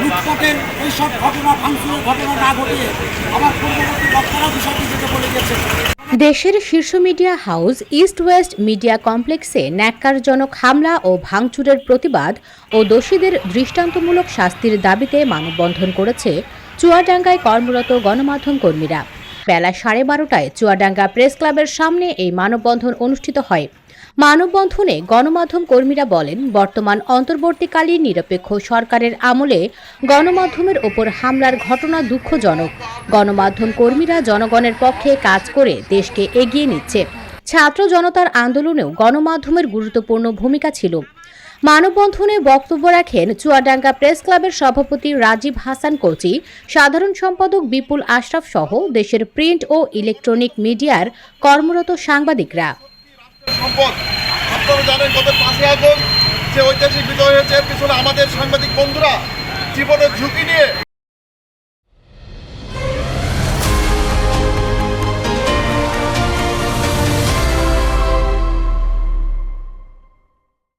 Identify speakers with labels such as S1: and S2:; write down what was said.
S1: লুটপটের এই সব ঘটনা, ভাঙচুরের ঘটনা না ঘটিয়ে আমার পূর্ববর্তী বক্তারাও বিষয়টি যেতে বলে গেছে।
S2: দেশের শীর্ষ media house east west media কমপ্লেক্সে ন্যাক্কারজনক হামলা ও ভাঙচুরের প্রতিবাদ ও দোষীদের দৃষ্টান্তমূলক শাস্তির দাবিতে মানববন্ধন করেছে চুয়াডাঙ্গায় কর্মরত গণমাধ্যম কর্মীরা। বেলা সাড়ে বারোটায় চুয়াডাঙ্গা প্রেস ক্লাবের সামনে এই মানববন্ধন অনুষ্ঠিত হয়। মানববন্ধনে গণমাধ্যম কর্মীরা বলেন, বর্তমান অন্তর্বর্তীকালীন নিরপেক্ষ সরকারের আমলে গণমাধ্যমের ওপর হামলার ঘটনা দুঃখজনক। গণমাধ্যম কর্মীরা জনগণের পক্ষে কাজ করে দেশকে এগিয়ে নিচ্ছে। ছাত্র জনতার আন্দোলনেও গণমাধ্যমের গুরুত্বপূর্ণ ভূমিকা ছিল। মানববন্ধনে বক্তব্য রাখেন চুয়াডাঙ্গা প্রেস ক্লাবের সভাপতি রাজীব হাসান কোচি সাধারণ সম্পাদক বিপুল আশরাফ সহ দেশের প্রিন্ট ও ইলেকট্রনিক মিডিয়ার কর্মরত সাংবাদিকরা।
S3: ঐতিহাসিক বিজয় হয়েছে পিছনে আমাদের সাংবাদিক বন্ধুরা জীবনের ঝুঁকি নিয়ে